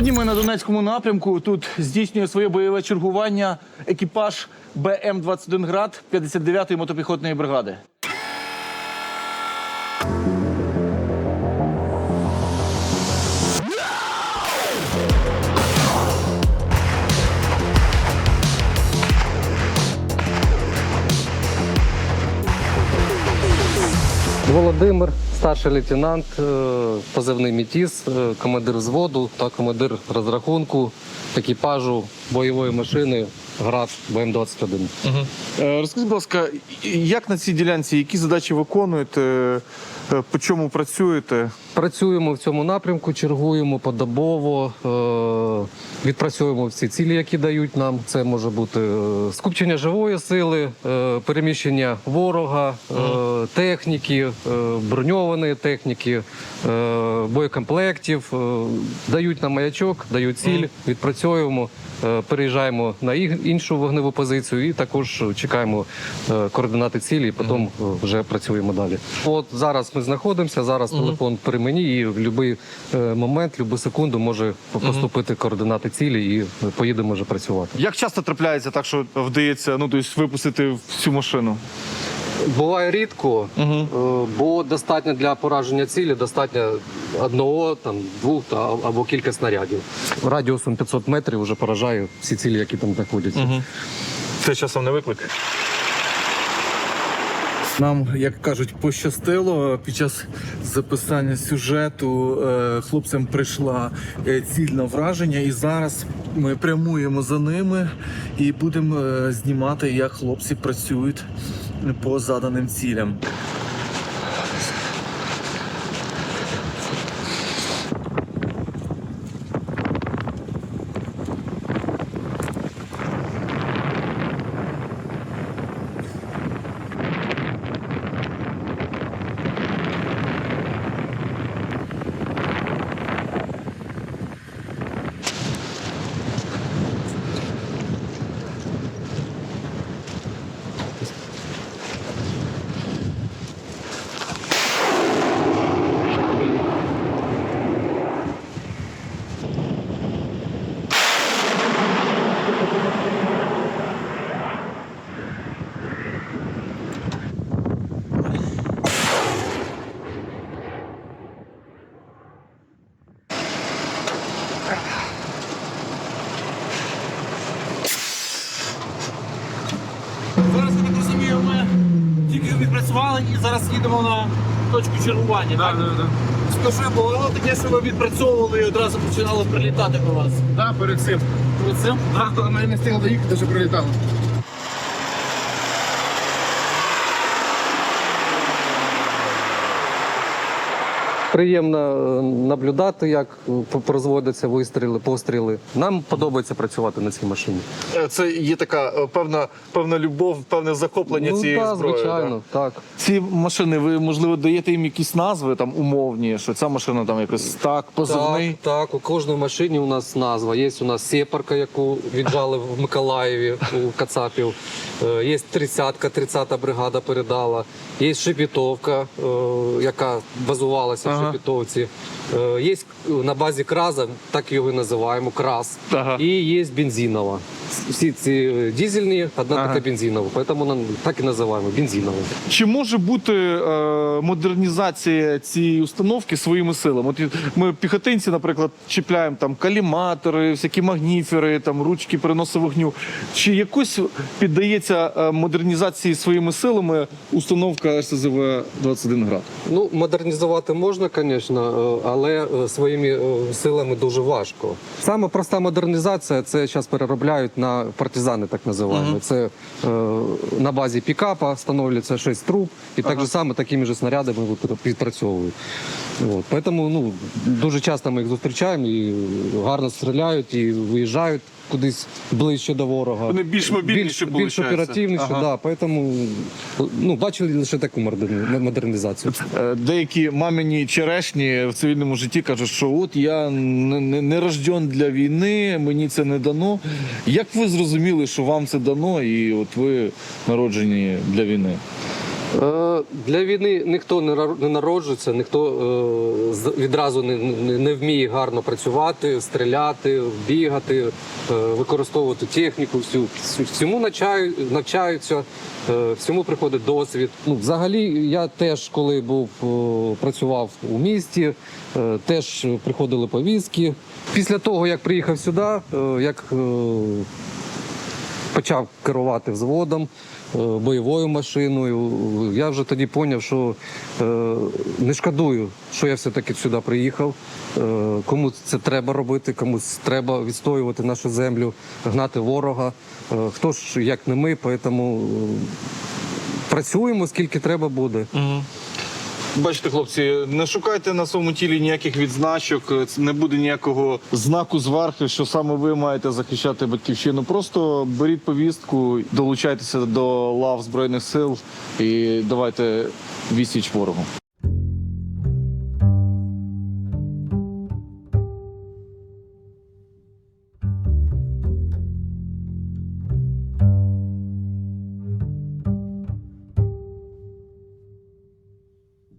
Сьогодні ми на Донецькому напрямку. Тут здійснює своє бойове чергування екіпаж БМ-21 град 59-ї мотопіхотної бригади. Володимир, старший лейтенант, е, позивний Мітіс, е, командир взводу та командир розрахунку екіпажу бойової машини ГРАД БМ-21. Угу. Розкажіть, будь ласка, як на цій ділянці, які задачі виконуєте, по чому працюєте? Працюємо в цьому напрямку, чергуємо подобово, е, відпрацьовуємо всі цілі, які дають нам. Це може бути е, скупчення живої сили, е, переміщення ворога, техніки, броньованої техніки, боєкомплектів. Дають нам маячок, дають ціль, відпрацьовуємо, переїжджаємо на іншу вогневу позицію і також чекаємо координати цілі, і потім вже працюємо далі. От зараз ми знаходимося, зараз телефон при мені, і в будь-який момент, будь-яку секунду може поступити координати цілі, і поїдемо вже працювати. Як часто трапляється так, що вдається ну, тобто випустити всю машину? Буває рідко, е, бо достатньо для пораження цілі, достатньо одного, там двох та або кілька снарядів. Радіусом 500 метрів вже поражаю всі цілі, які там знаходяться. Це часом не виклик. Нам, як кажуть, пощастило під час записання сюжету. е, Хлопцям прийшла цільне враження, і зараз ми прямуємо за ними і будемо е, знімати, як хлопці працюють по заданим цілям. Зараз я так розумію, ми тільки відпрацювали і зараз їдемо на точку чергування. Так, так, так. Скажи, бо воно таке, що ви відпрацьовували і одразу починало прилітати по вас. Так, перед цим. Перед цим? Так, ми не встигли доїхати, що прилітало. Приємно е, наблюдати, як е, производяться вистріли, постріли. Нам подобається працювати на цій машині. Е, Це є така певна, певна любов, певне захоплення ну, цієї так, зброї. звичайно, так. Ці машини, ви можливо даєте їм якісь назви там умовні, що ця машина там якось так, позивний. Так, так, у кожній машині у нас назва. Є у нас сепарка, яку віджали в Миколаєві у Кацапів. Є тридцятка, 30-та бригада передала. Є шепітовка, яка базувалася в Ага. Шепітовці. Е, Є на базі краза, так його і називаємо, крас. Ага. І є бензинова. Всі ці е, дізельні, одна Ага. така бензинова. Тому так і називаємо бензинова. Чи може бути е, модернізація цієї установки своїми силами? От ми піхотинці, наприклад, чіпляємо там каліматори, всякі магніфери, там ручки переносу вогню. Чи якось піддається е, модернізації своїми силами установка РСЗВ 21 град? Ну, модернізувати можна, звісно, е, але своїми силами дуже важко. Саме проста модернізація це зараз переробляють на партизани, так називаємо. Це е, на базі пікапа встановлюється 6 труб, і так же само такими ж снарядами підпрацьовують. От. Тому ну, дуже часто ми їх зустрічаємо і гарно стріляють, і виїжджають кудись ближче до ворога. Вони більш мобільніші, більш, більш оперативніші, Ага. да, тому ну, бачили лише таку модернізацію. Е, Деякі мамині черешні в цивільному житті кажуть, що от я не, не, не рожден для війни, мені це не дано. Як ви зрозуміли, що вам це дано, і от ви народжені для війни? Е, Для війни ніхто не народжується, ніхто е, відразу не, вміє гарно працювати, стріляти, бігати, е, використовувати техніку. Всю всьому навчаються, всьому приходить досвід. Ну, взагалі, я теж, коли був працював у місті, теж приходили повістки. Після того, як приїхав сюди, як почав керувати взводом, е, бойовою машиною. Я вже тоді зрозумів, що е, не шкодую, що я все-таки сюди приїхав. Е, Комусь це треба робити, комусь треба відстоювати нашу землю, гнати ворога. Хто ж як не ми, тому працюємо скільки треба буде. Бачите, хлопці, не шукайте на своєму тілі ніяких відзначок, не буде ніякого знаку зверху, що саме ви маєте захищати батьківщину. Просто беріть повістку, долучайтеся до лав Збройних сил і давайте відсіч ворогу.